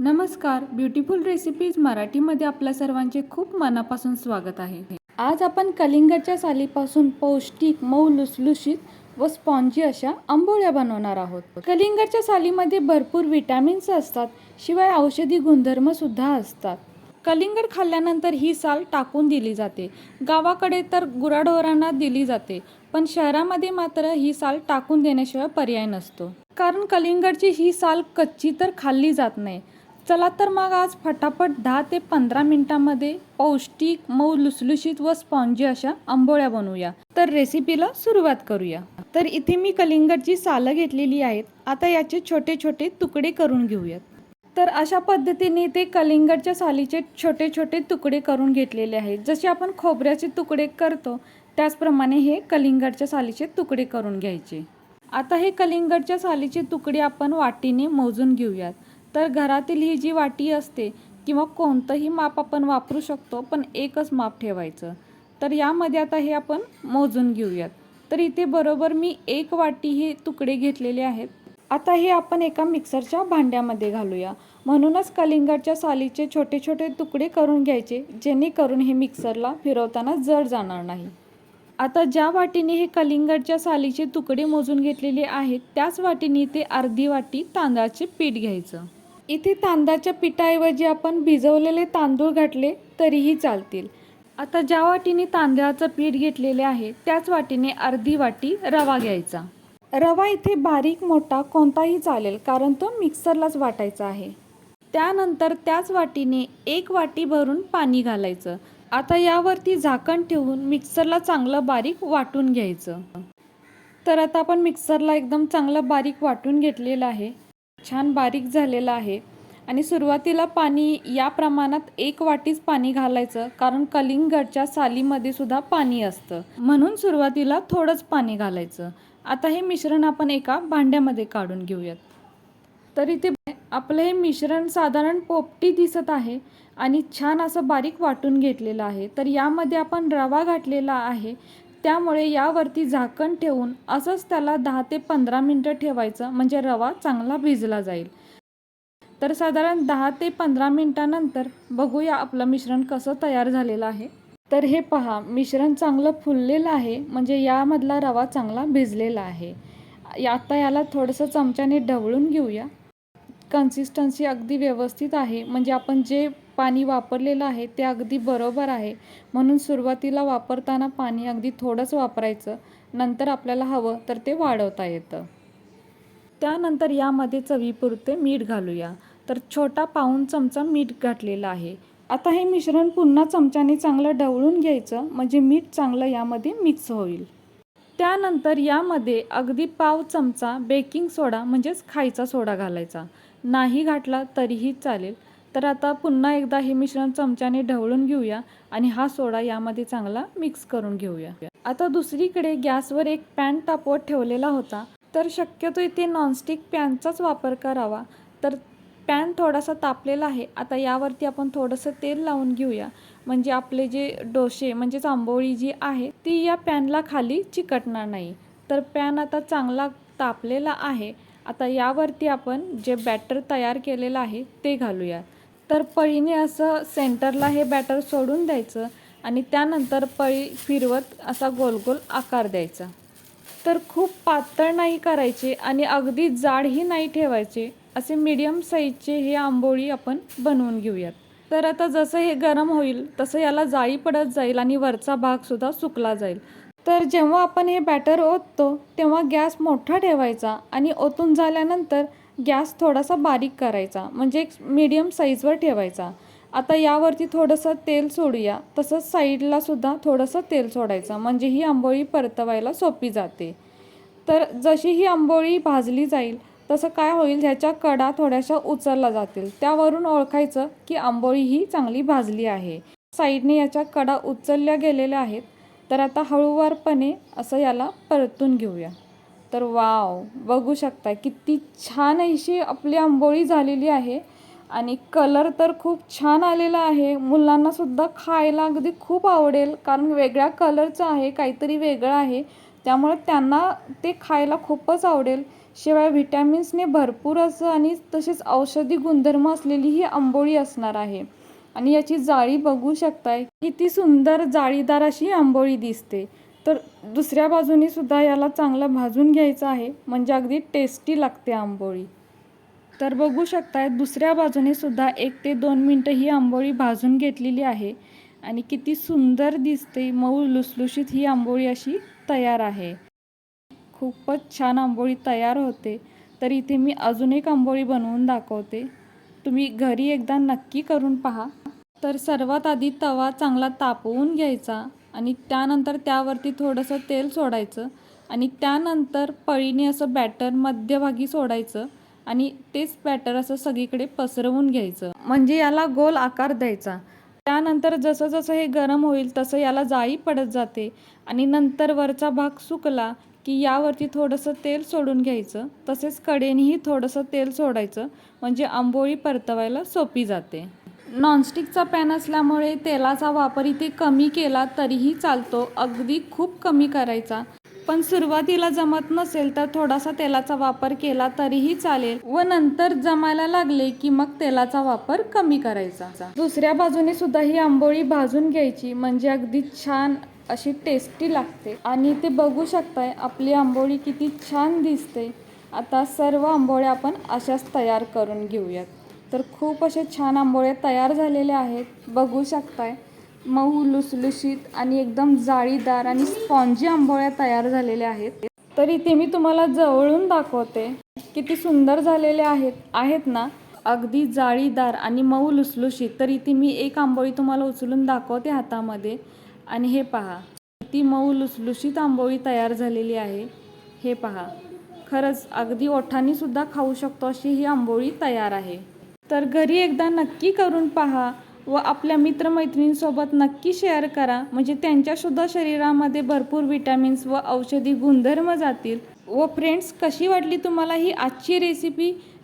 नमस्कार beautiful recipes मराठीमध्ये आपल्या सर्वांचे खूप मनापासून स्वागत आहे. आज आपण कलिंगडच्या सालीपासून पौष्टिक मऊ लुसलुशीत व स्पॉन्जी अशा आंबोळ्या बनवणार आहोत. कलिंगडच्या सालीमध्ये भरपूर विटॅमिन्स असतात शिवाय औषधी गुणधर्म सुद्धा असतात. कलिंगड खाल्ल्यानंतर ही साल टाकून दिली जाते. गावाकडे तर गुराढोरांना दिली जाते पण शहरामध्ये मात्र ही साल टाकून देण्याशिवाय पर्याय नसतो. कारण कलिंगडची ही साल कच्ची तर खाल्ली जात नाही चला तर मग आज फटाफट दहा ते पंधरा मिनिटांमध्ये पौष्टिक मऊ लुसलुशीत व स्पॉन्जी अशा आंबोळ्या बनवूया. तर रेसिपीला सुरुवात करूया. तर इथे मी कलिंगडची सालं घेतलेली आहेत. आता याचे छोटे छोटे तुकडे करून घेऊयात. तर अशा पद्धतीने ते कलिंगडच्या सालीचे छोटे छोटे तुकडे करून घेतलेले आहेत. जसे आपण खोबऱ्याचे तुकडे करतो त्याचप्रमाणे हे कलिंगडच्या सालीचे तुकडे करून घ्यायचे. आता हे कलिंगडच्या सालीचे तुकडे आपण वाटीने मोजून घेऊयात. तर घरातील ही जी वाटी असते किंवा कोणतंही माप आपण वापरू शकतो पण एकच माप ठेवायचं. तर यामध्ये आता हे आपण मोजून घेऊयात. तर इथे बरोबर मी एक वाटी हे तुकडे घेतलेले आहेत. आता हे आपण एका मिक्सरच्या भांड्यामध्ये घालूया. म्हणूनच कलिंगडच्या सालीचे छोटे छोटे तुकडे करून घ्यायचे जेणेकरून हे मिक्सरला फिरवताना जड जाणार नाही. आता ज्या वाटीने हे कलिंगडच्या सालीचे तुकडे मोजून घेतलेले आहेत त्याच वाटीने ते अर्धी वाटी तांदळाचे पीठ घ्यायचं. इथे तांदळाच्या पिठाऐवजी आपण भिजवलेले तांदूळ घातले तरीही चालतील. आता ज्या वाटीने तांदळाचं पीठ घेतलेले आहे त्याच वाटीने अर्धी वाटी रवा घ्यायचा. रवा इथे बारीक मोठा कोणताही चालेल कारण तो मिक्सरलाच वाटायचा आहे. त्यानंतर त्याच वाटीने एक वाटी भरून पाणी घालायचं. आता यावरती झाकण ठेवून मिक्सरला चांगलं बारीक वाटून घ्यायचं. तर आता आपण मिक्सरला एकदम चांगलं बारीक वाटून घेतलेलं आहे. छान बारीक झालेलं आहे. आणि सुरुवातीला पाणी या प्रमाणात एक वाटीच पाणी घालायचं कारण कलिंगडच्या सालीमध्ये सुद्धा पाणी असतं. म्हणून सुरुवातीला थोडंच पाणी घालायचं. आता हे मिश्रण आपण एका भांड्यामध्ये काढून घेऊयात. तर इथे आपलं हे मिश्रण साधारण पोपटी दिसत आहे आणि छान असं बारीक वाटून घेतलेलं आहे. तर यामध्ये आपण रवा घातलेला आहे. त्यामुळे यावरती झाकण ठेवून असंच त्याला दहा ते पंधरा मिनटं ठेवायचं म्हणजे रवा चांगला भिजला जाईल. तर साधारण दहा ते पंधरा मिनटानंतर बघूया आपलं मिश्रण कसं तयार झालेलं आहे. तर हे पहा मिश्रण चांगलं फुललेलं आहे म्हणजे यामधला रवा चांगला भिजलेला आहे. आता याला थोडंसं चमच्याने ढवळून घेऊया. कन्सिस्टन्सी अगदी व्यवस्थित आहे म्हणजे आपण जे पाणी वापरलेलं आहे ते अगदी बरोबर आहे. म्हणून सुरुवातीला वापरताना पाणी अगदी थोडंच वापरायचं नंतर आपल्याला हवं तर ते वाढवता येतं. त्यानंतर यामध्ये चवीपुरते मीठ घालूया. तर छोटा पाऊण चमचा मीठ घातलेला आहे. आता हे मिश्रण पुन्हा चमच्याने चांगलं ढवळून घ्यायचं म्हणजे मीठ चांगलं यामध्ये मिक्स होईल. त्यानंतर यामध्ये अगदी पाव चमचा बेकिंग सोडा म्हणजेच खायचा सोडा घालायचा. नाही घातला तरीही चालेल. तर आता पुन्हा एकदा हे मिश्रण चमच्याने ढवळून घेऊया आणि हा सोडा यामध्ये चांगला मिक्स करून घेऊया. आता दुसरीकडे गॅसवर एक पॅन तापवत ठेवलेला होता. तर शक्यतो इथे नॉनस्टिक पॅनचाच वापर करावा. तर पॅन थोडासा तापलेला आहे. आता यावरती आपण थोडंसं तेल लावून घेऊया. म्हणजे आपले जे डोसे म्हणजेच आंबोळी जी आहे ती या पॅनला खाली चिकटणार नाही. तर पॅन आता चांगला तापलेला आहे. आता यावरती आपण जे बॅटर तयार केलेलं आहे ते घालूया तर पळीने असं सेंटरला हे बॅटर सोडून द्यायचं आणि त्यानंतर पळी फिरवत असा गोल गोल आकार द्यायचा. तर खूप पातळ नाही करायचे आणि अगदी जाडही नाही ठेवायचे. असे मीडियम साईजचे हे आंबोळी आपण बनवून घेऊयात. तर आता जसं हे गरम होईल तसं याला जाळी पडत जाईल आणि वरचा भागसुद्धा सुकला जाईल. तर जेव्हा आपण हे बॅटर ओततो तेव्हा गॅस मोठा ठेवायचा आणि ओतून झाल्यानंतर गॅस थोडासा बारीक करायचा म्हणजे एक मीडियम साईजवर ठेवायचा. आता यावरती थोडंसं तेल सोडूया. तसंच साईडला सुद्धा थोडंसं तेल सोडायचं म्हणजे ही आंबोळी परतवायला सोपी जाते. तर जशी ही आंबोळी भाजली जाईल तसं काय होईल ह्याच्या कडा थोड्याशा उचलल्या जातील. त्यावरून ओळखायचं की आंबोळी ही चांगली भाजली आहे. साईडने याच्या कडा उचलल्या गेलेल्या आहेत. तर आता हळूवारपणे असं याला परतून घेऊया. तर वाव बघू शकता किती छान अशी आपली आंबोळी झालेली आहे. आणि कलर तर खूप छान आलेला आहे. मुलांनासुद्धा खायला अगदी खूप आवडेल. कारण वेगळ्या कलरचं आहे काहीतरी वेगळं आहे. त्यामुळे त्यांना ते खायला खूपच आवडेल. शिवाय व्हिटॅमिन्सने भरपूर असं आणि तसेच औषधी गुणधर्म असलेली ही आंबोळी असणार आहे. आणि याची जाळी बघू शकताय. किती सुंदर जाळीदार अशी आंबोळी दिसते. तर दुसऱ्या बाजूने सुद्धा याला चांगलं भाजून घ्यायचं आहे. म्हणजे अगदी टेस्टी लागते आंबोळी. तर बघू शकताय दुसऱ्या बाजूने सुद्धा एक ते दोन मिनटं ही आंबोळी भाजून घेतलेली आहे. आणि किती सुंदर दिसते मऊ लुसलुशीत ही आंबोळी अशी तयार आहे. खूपच छान आंबोळी तयार होते. तर इथे मी अजून एक आंबोळी बनवून दाखवते. तुम्ही घरी एकदा नक्की करून पहा. तर सर्वात आधी तवा चांगला तापवून घ्यायचा. आणि त्यानंतर त्यावरती थोडंसं तेल सोडायचं आणि त्यानंतर पळीने असं बॅटर मध्यभागी सोडायचं आणि तेच बॅटर असं सगळीकडे पसरवून घ्यायचं. म्हणजे याला गोल आकार द्यायचा. त्यानंतर जसं जसं हे गरम होईल तसं याला जाळी पडत जाते आणि नंतर वरचा भाग सुकला की यावरती थोडंसं तेल सोडून घ्यायचं. तसेच कडेनेही थोडंसं तेल सोडायचं. म्हणजे आंबोळी परतवायला सोपी जाते. नॉनस्टिकचा पॅन असल्यामुळे तेलाचा वापर इथे कमी केला तरीही चालतो. अगदी खूप कमी करायचा. पण सुरुवातीला जमत नसेल तर थोडासा तेलाचा वापर केला तरीही चालेल. व नंतर जमायला लागले की मग तेलाचा वापर कमी करायचा. दुसऱ्या बाजूने सुद्धा ही आंबोळी भाजून घ्यायची. म्हणजे अगदी छान अशी टेस्टी लागते. आणि ते बघू शकताय आपली आंबोळी किती छान दिसते. आता सर्व आंबोळ्या आपण अशाच तयार करून घेऊयात. तर खूप असे छान आंबोळे तयार झालेले आहेत. बघू शकताय. मऊ लुसलुशीत आणि एकदम जाळीदार आणि स्पॉन्जी आंबोळ्या तयार झालेल्या आहेत. तर इथे मी तुम्हाला जवळून दाखवते. किती सुंदर झालेले आहेत आहेत ना? अगदी जाळीदार आणि मऊ लुसलुशीत. तर इथे मी एक आंबोळी तुम्हाला उचलून दाखवते हातामध्ये. आणि हे पहा. ती मऊ लुसलुशीत आंबोळी तयार झालेली आहे. हे पहा. खरंच अगदी ओठांनीसुद्धा खाऊ शकतो अशी ही आंबोळी तयार आहे. तर घरी एकदा नक्की करून पहा व आपल्या मित्रमैत्रिणींसोबत नक्की शेअर करा. म्हणजे त्यांच्यासुद्धा शरीरामध्ये भरपूर विटॅमिन्स व औषधी गुणधर्म जातील. व फ्रेंड्स कशी वाटली तुम्हाला ही आजची रेसिपी